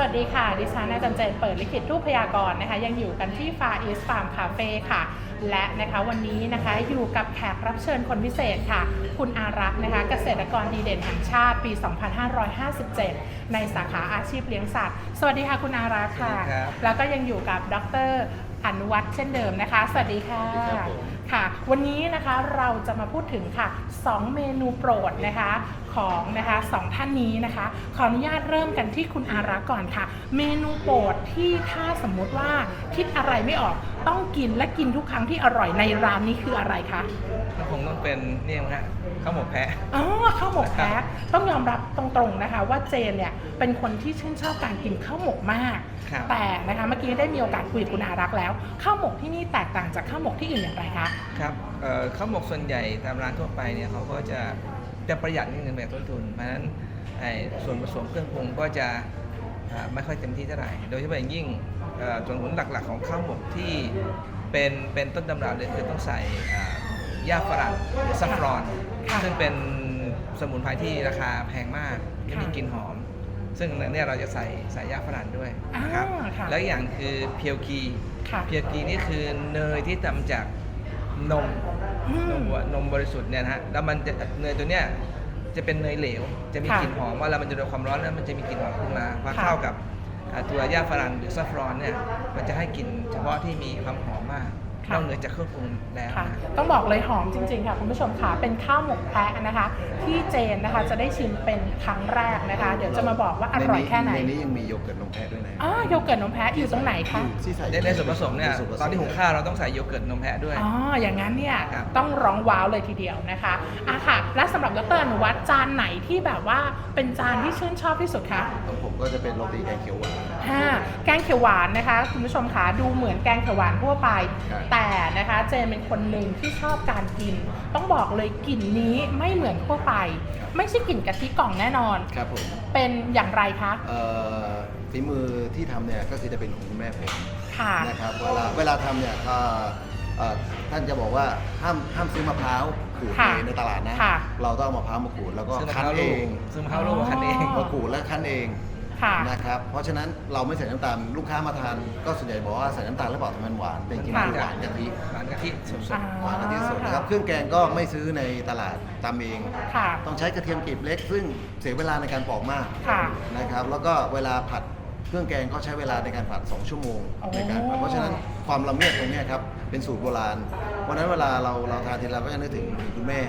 สวัสดีค่ะ ดิฉันอาจารย์เจนเปิดลิขิตรูปพยากรณ์นะคะ ยังอยู่กันที่ Far East Farm Cafe ค่ะ และนะคะวันนี้นะคะอยู่กับแขกรับเชิญคนพิเศษค่ะ คุณอารักษ์นะคะเกษตรกรดีเด่นแห่งชาติปี 2557 ในสาขาอาชีพเลี้ยงสัตว์ สวัสดีค่ะคุณอารักษ์ค่ะสวัสดีครับแล้วก็ยังอยู่กับดรอนุวัฒน์เช่นเดิมนะคะ สวัสดีค่ะสวัสดี ครับผมค่ะ วันนี้นะคะเราจะมาพูดถึงค่ะ 2 เมนูโปรดนะคะของนะคะสองท่านนี้นะคะ ขออนุญาตเริ่มกันที่คุณอารักษ์ก่อนค่ะ เมนูโปรดที่ถ้าสมมุติว่าคิดอะไรไม่ออกต้องกินและกินทุกครั้งที่อร่อยในร้านนี้คืออะไรคะก็คงต้องเป็นเนี่ยนะฮะข้าวหมกแพะอ๋อข้าวหมกแพะต้องยอมรับตรงๆนะคะ ว่าเจนเนี่ยเป็นคนที่ชื่นชอบการกินข้าวหมกมากครับแต่นะคะเมื่อกี้ได้มีโอกาสคุยกับคุณอารักษ์แล้วข้าวหมกที่นี่แตกต่างจากข้าวหมกที่อื่นอย่างไรคะครับเอ่อข้าวหมกส่วนใหญ่ตามร้านทั่วไปเนี่ยเขาก็จะจะประหยัดนิดนึงแบบต้นทุน เพราะฉะนั้นไอ้ส่วนผสมเครื่องปรุงก็จะอ่าไม่ค่อยเต็มที่เท่าไหร่ โดยเฉพาะอย่างยิ่งเอ่อส่วนผลหลักๆของข้าวหมกที่เป็นเป็นต้นตำรับเลยคือต้องใส่อ่าหญ้าฝรั่งหรือซัฟฟรอนค่ะซึ่งเป็นสมุนไพรที่ราคาแพงมากและมีค่ะกลิ่นหอม ซึ่งเนี่ยเราจะใส่ใส่หญ้าฝรั่งด้วยนะครับอ่าค่ะแล้วอย่างคือเพียวกีค่ะเพียกีนี่คือเนยที่ทำจาก นมอืม นมวัวนมบริสุทธิ์เนี่ยนะฮะแล้วมันจะเนยตัวเนี้ยจะเป็นเนยเหลว จะมีค่ะกลิ่นหอมว่าเรามันจะโดนความร้อนแล้วมันจะมีกลิ่นหอมขึ้นมาพอค่ะ เข้ากับอ่าตัวหญ้าฝรั่งหรือซัฟฟรอนเนี่ยมันจะให้กลิ่นเฉพาะที่มีความหอมมาก นอกเหนือจากเครื่องปรุงแล้วค่ะนะต้องบอกเลยหอมจริงๆค่ะคุณผู้ชมค่ะเป็นข้าวหมกแพะนะคะ ที่เจนนะคะจะได้ชิมเป็นครั้งแรกนะคะ เดี๋ยวจะมาบอกว่าอร่อยแค่ไหนในนี้ยังมีโยเกิร์ตนมแพะด้วยนะอ๋อโยเกิร์ตนมแพะอยู่ตรงไหนคะที่ใส่ในในส่วนผสมเนี่ยส่วผสตอนที่หุงข้าวเราต้องใส่โยเกิร์ตนมแพะด้วยอ๋ออย่างนั้นเนี่ยครับต้องร้องว้าวเลยทีเดียวนะคะอะค่ะและสำหรับดรอนุวัฒน์จานไหนที่แบบว่า เป็นจานที่ชื่นชอบที่สุดคะของผมก็จะเป็นโรตีแกงเขียวหวานห้าแกงเขียวหวานนะคะคุณผู้ชมคะดูเหมือนแกงเขียวหวานทั่วไป ครับ แต่นะคะเจนเป็นคนหนึ่งที่ชอบการกิน ต้องบอกเลยกลิ่นนี้ไม่เหมือนทั่วไป ไม่ใช่กลิ่นกะทิกล่องแน่นอน ครับผมเป็นอย่างไรคะเอ่อฝีมือที่ทำเนี่ยก็คือจะเป็นของคุณแม่ผมค่ะ นะครับเวลาเวลาทำเนี่ยก็เอ่อท่านจะบอกว่าห้ามห้ามซื้อมะพร้าว ขูดค่ะในในตลาดนะ ค่ะ เราต้องเอามะพร้าวมาขูดแล้วก็ซึ่งมะพคั้นร้าวเอลูกงซึ่งมะพร้าวลูกมาคั้นเอง อ๋อ มาขูดและคั้นเองค่ะ นะครับ เพราะฉะนั้นเราไม่ใส่น้ำตาลลูกค้ามาทานก็ส่วนใหญ่บอกว่าใส่น้ำตาลแล้วเปล่าทำไมมันหวานเป็นกินค่ะหวานกะทิหวานกะทิสดอ่า หวานกะทิสดนะครับเครื่องแกงก็ไม่ซื้อในตลาดตำเอง ค่ะ ต้องใช้กระเทียมกลีบเล็ก ซึ่งเสียเวลาในการปอกมากค่ะนะครับ แล้วก็เวลาผัดเครื่องแกงก็ใช้เวลาในการผัด 2 ชั่วโมง โอ้ในการผัดเพราะฉะนั้นความละเมียดตรงเนี้ยครับเป็นสูตรโบราณ วันนั้นเวลาเราเราทานทีเราก็จะนึกถึงคุณแม่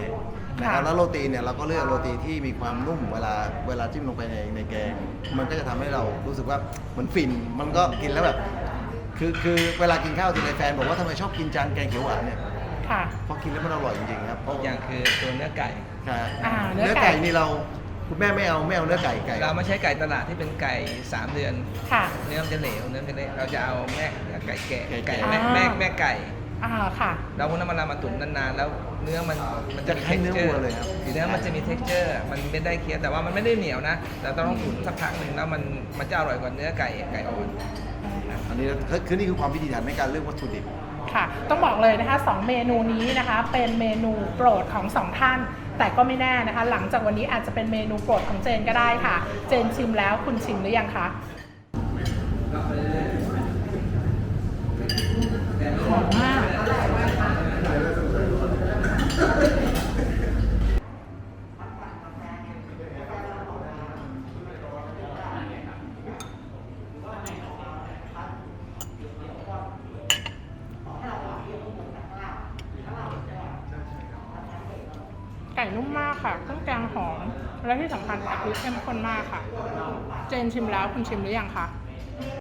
นะครับค่ะ แล้วโรตีเนี่ยเราก็เลือกโรตีที่มีความนุ่มเวลาเวลาจิ้มลงไปในในแกง มันก็จะทำให้เรารู้สึกว่าเหมือนฟินมันก็กินแล้วแบบคือคือเวลากินข้าวทีไรแฟนบอกว่าทำไมชอบกินจานแกงเขียวหวานเนี่ยค่ะ เพราะกินแล้วมันอร่อยจริงๆครับเพราะๆอย่างคือตัวเนื้อไก่ ครับอ่าเนื้อเนื้อไก่ไก่นี่เราคุณแม่ไม่เอาไม่เอาเนื้อไก่ไก่ เราไม่ใช้ไก่ตลาดที่เป็นไก่ 3 เดือน ค่ะ เนื้อมันจะเหลวเนื้อมันจะเละเราจะเอาแม่ไก่แก่ไก่ไก่แก่ แม่อ่าแม่แม่ไก่ อ่าค่ะเราพวกนั้นมาเรามาตุ๋นนานๆ แล้วเนื้อมันมันจะมีจะคล้ายเนื้อ texture วัวเลยครับ เนื้อมันจะมี texture มันไม่ได้เคี้ยวแต่ว่ามันไม่ได้เหนียวนะ แต่ต้องตุ๋นสักพักหนึ่งแล้วมันมันจะอร่อยกว่าเนื้อไก่ไก่อ่อน อันนี้คือคือนี่คือความพิถีพิถันในการเลือกวัตถุดิบ ค่ะ ต้องบอกเลยนะคะสองเมนูนี้นะคะ เป็นเมนูโปรดของสองท่าน แต่ก็ไม่แน่นะคะ หลังจากวันนี้อาจจะเป็นเมนูโปรดของเจนก็ได้ค่ะ เจนชิมแล้วคุณชิมหรือยังคะ หอมมากไก่นุ่มมากค่ะ เครื่องแกงหอม และที่สำคัญกะทิเข้มข้นมากค่ะ เจนชิมแล้วคุณชิมหรือยังคะ